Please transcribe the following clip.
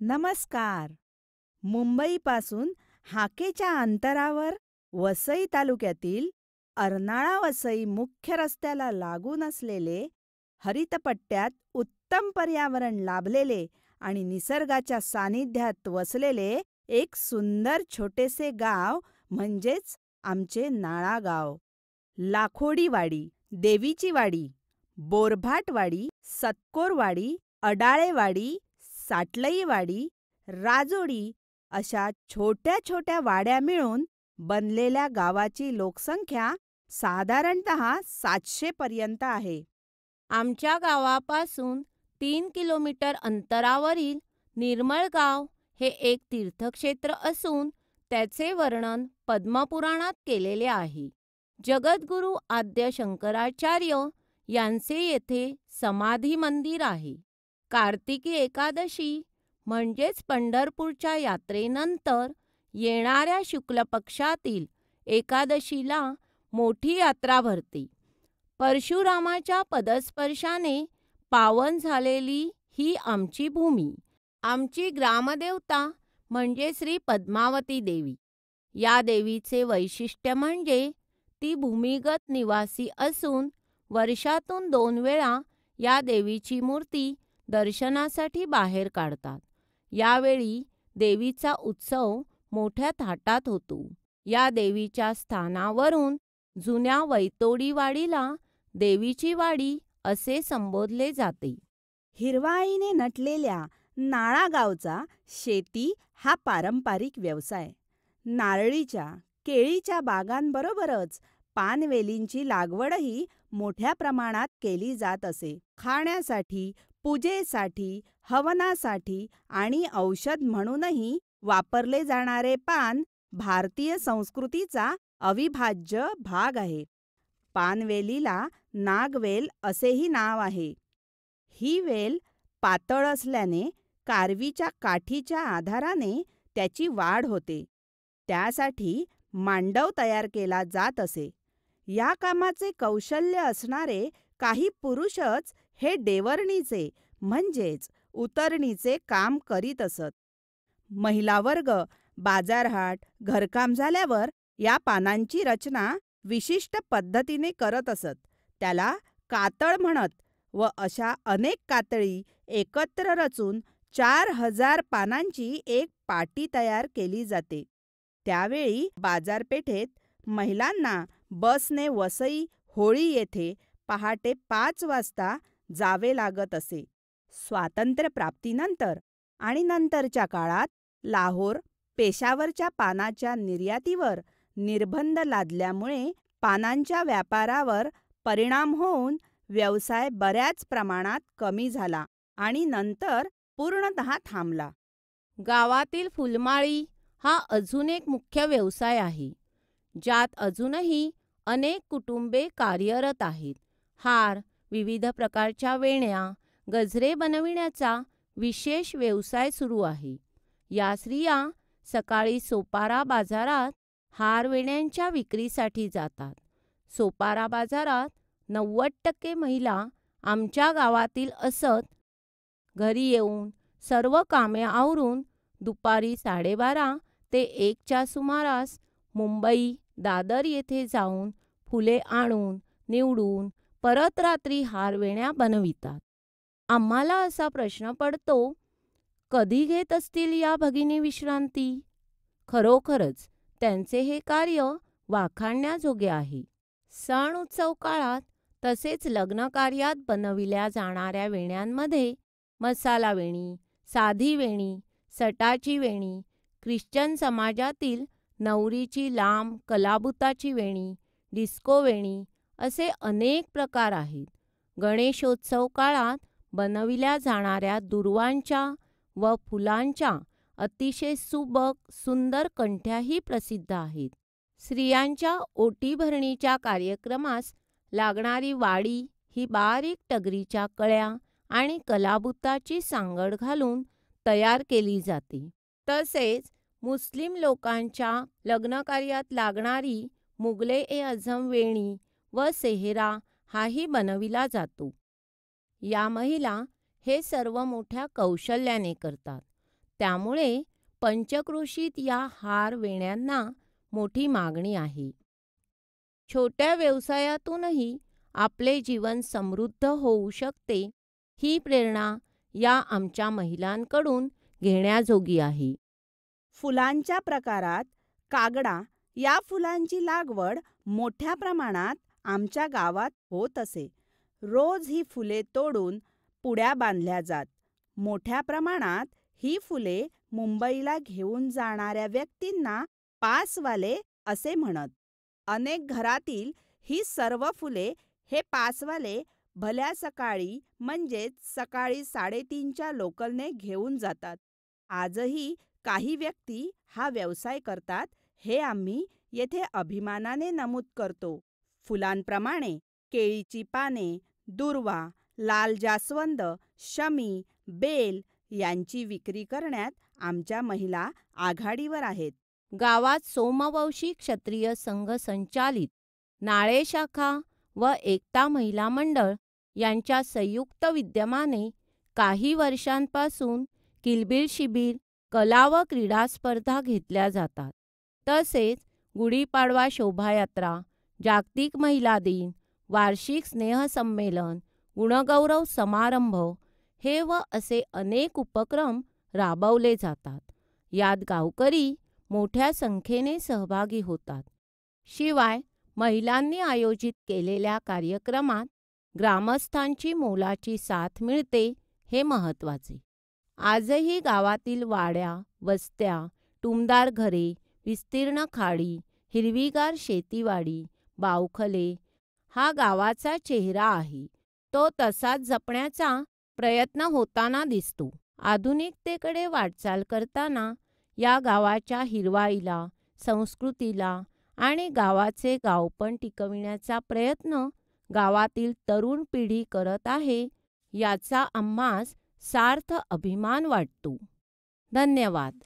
नमस्कार. मुंबईपासून हाकेच्या अंतरावर वसई तालुक्यातील अर्नाळा वसई मुख्य रस्त्याला लागून असलेले हरितपट्ट्यात उत्तम पर्यावरण लाभलेले आणि निसर्गाच्या सानिध्यात वसलेले एक सुंदर छोटेसे गाव म्हणजेच आमचे नाळागाव लाखोडीवाडी, देवीची वाडी, बोरभाटवाडी, सतकोरवाडी, अडाळेवाडी, साटलईवाडी, राजोडी अशा छोट्या छोट्या वाड्या मिळून बनलेल्या गावाची लोकसंख्या साधारणतः सातशे पर्यंत आहे. आमच्या गावापासून तीन किलोमीटर अंतरावरील निर्मळगाव हे एक तीर्थक्षेत्र असून त्याचे वर्णन पद्मपुराणात केलेले आहे. जगद्गुरू आद्य शंकराचार्य यांचे येथे समाधी मंदिर आहे. कार्तिकी एकादशी म्हणजेच पंढरपूरच्या यात्रेनंतर येणाऱ्या शुक्ल पक्षातील एकादशीला मोठी यात्रा भरते. परशुरामाच्या पदस्पर्शाने पावन झालेली ही आमची भूमी. आमची ग्रामदेवता म्हणजे श्री पद्मावती देवी. या देवीचे वैशिष्ट्य म्हणजे ती भूमिगत निवासी असून वर्षातून दोन वेळा या देवीची मूर्ती दर्शनासाठी बाहेर काढतात. यावेळी देवीचा उत्सव मोठ्या थाटात होतो. या देवीच्या स्थानावरून जुन्या वैतोडी वाडीला देवीची वाडी असे संबोधले जाते. हिरवाईने नटलेल्या नाळा गावचा शेती हा पारंपरिक व्यवसाय. नारळीच्या, केळीच्या बागांबरोबरच पानवेलींची लागवडही मोठ्या प्रमाणात केली जात असे. खाण्यासाठी, पूजेसाठी, हवनासाठी आणि औषध म्हणूनही वापरले जाणारे पान भारतीय संस्कृतीचा अविभाज्य भाग आहे. पानवेलीला नागवेल असेही नाव आहे. ही वेल पातळ असल्याने कारवीच्या काठीच्या आधाराने त्याची वाढ होते. त्यासाठी मांडव तयार केला जात असे. या कामाचे कौशल्य असणारे काही पुरुषच हे डेवरणीचे म्हणजेच उतरणीचे काम करीत असत. महिला वर्ग बाजारहाट, घरकाम झाल्यावर या पानांची रचना विशिष्ट पद्धतीने करत असत. त्याला कातळ म्हणत व अशा अनेक कातळी एकत्र रचून चार हजार पानांची एक पाटी तयार केली जाते. त्यावेळी बाजारपेठेत महिलांना बसने वसई, होळी येथे पहाटे पाच वाजता जावे लागत असे. स्वातंत्र्यप्राप्तीनंतर आणि नंतरच्या काळात लाहोर, पेशावरच्या पानाच्या निर्यातीवर निर्बंध लादल्यामुळे पानांच्या व्यापारावर परिणाम होऊन व्यवसाय बऱ्याच प्रमाणात कमी झाला आणि नंतर पूर्णतः थांबला. गावातील फुलमाळी हा अजून एक मुख्य व्यवसाय आहे, ज्यात अजूनही अनेक कुटुंबे कार्यरत आहेत. हार, विविध प्रकारच्या वेण्या, गजरे बनविण्याचा विशेष व्यवसाय सुरू आहे. या स्त्रिया सकाळी सोपारा बाजारात हारवेण्यांच्या विक्रीसाठी जातात. सोपारा बाजारात नव्वद टक्के महिला आमच्या गावातील असत. घरी येऊन सर्व कामे आवरून दुपारी साडेबारा ते एकच्या सुमारास मुंबई, दादर येथे जाऊन फुले आणून, निवडून परत रात्री हारवेण्या बनवितात. आम्हाला असा प्रश्न पडतो, कधी घेत असतील या भगिनी विश्रांती? खरोखरच त्यांचे हे कार्य वाखाणण्याजोगे आहे. सण-उत्सव काळात तसेच लग्नकार्यात बनविल्या जाणाऱ्या वेण्यांमध्ये मसाला वेणी, साधी वेणी, सटाची वेणी, ख्रिश्चन समाजातील नवरीची लांब कलाबुताची वेणी, डिस्को वेणी असे अनेक प्रकार आहेत. गणेशोत्सव काळात बनविल्या जाणाऱ्या दुर्वांच्या व फुलांच्या अतिशय सुबक, सुंदर कंठ्याही प्रसिद्ध आहेत. स्त्रियांच्या ओटीभरणीच्या कार्यक्रमास लागणारी वाडी ही बारीक टगरीच्या कळ्या आणि कलाबुताची सांगड घालून तयार केली जाते. तसेच मुस्लिम लोकांच्या लग्नकार्यात लागणारी मुगले ए अझम वेणी व सेहरा हाही बनविला जातो. या महिला हे सर्व मोठ्या कौशल्याने करतात. त्यामुळे पंचक्रोशीत या हार वेण्यांना मोठी मागणी आहे. छोट्या व्यवसायातूनही आपले जीवन समृद्ध होऊ शकते ही प्रेरणा या आमच्या महिलांकडून घेण्याजोगी आहे. फुलांच्या प्रकारात कागडा या फुलांची लागवड मोठ्या प्रमाणात आमच्या गावात होत असे. रोज ही फुले तोडून पुड्या बांधल्या जात. मोठ्या प्रमाणात ही फुले मुंबईला घेऊन जाणाऱ्या व्यक्तींना पासवाले असे म्हणत. अनेक घरातील ही सर्व फुले हे पासवाले भल्या सकाळी म्हणजेच सकाळी साडेतीनच्या लोकलने घेऊन जातात. आजही काही व्यक्ती हा व्यवसाय करतात हे आम्ही येथे अभिमानाने नमूद करतो. फुलांप्रमाणे केळीची पाने दुर्वा लाल जास्वंद शमी बेल यांची विक्री करण्यात आमच्या महिला आघाडीवर आहेत. गावात सोमवंशी क्षत्रिय संघ संचालित नाळे शाखा व एकता महिला मंडळ यांच्या संयुक्त विद्यमाने काही वर्षांपासून किलबिल शिबिर कला व क्रीडा स्पर्धा घेतल्या जातात. तसेच गुढीपाडवा शोभायात्रा जागतिक महिला दिन वार्षिक स्नेहसंमेलन गुणगौरव समारंभ हे व असे अनेक उपक्रम राबवले जातात. यात गावकरी मोठ्या संख्येने सहभागी होतात. शिवाय महिलांनी आयोजित केलेल्या कार्यक्रमात ग्रामस्थांची मोलाची साथ मिळते हे महत्त्वाचे. आजही गावातील वाड्या वस्त्या टुमदार घरे विस्तीर्ण खाडी हिरवीगार शेतीवाडी बावखले हा गावाचा चेहरा आहे. तो तसाच जपण्याचा प्रयत्न होताना दिसतो. आधुनिकतेकडे वाटचाल करताना या गावाच्या हिरवाईला संस्कृतीला आणि गावाचे गावपण टिकविण्याचा प्रयत्न गावातील तरुण पिढी करत आहे याचा आम्हास सार्थ अभिमान वाटतो. धन्यवाद.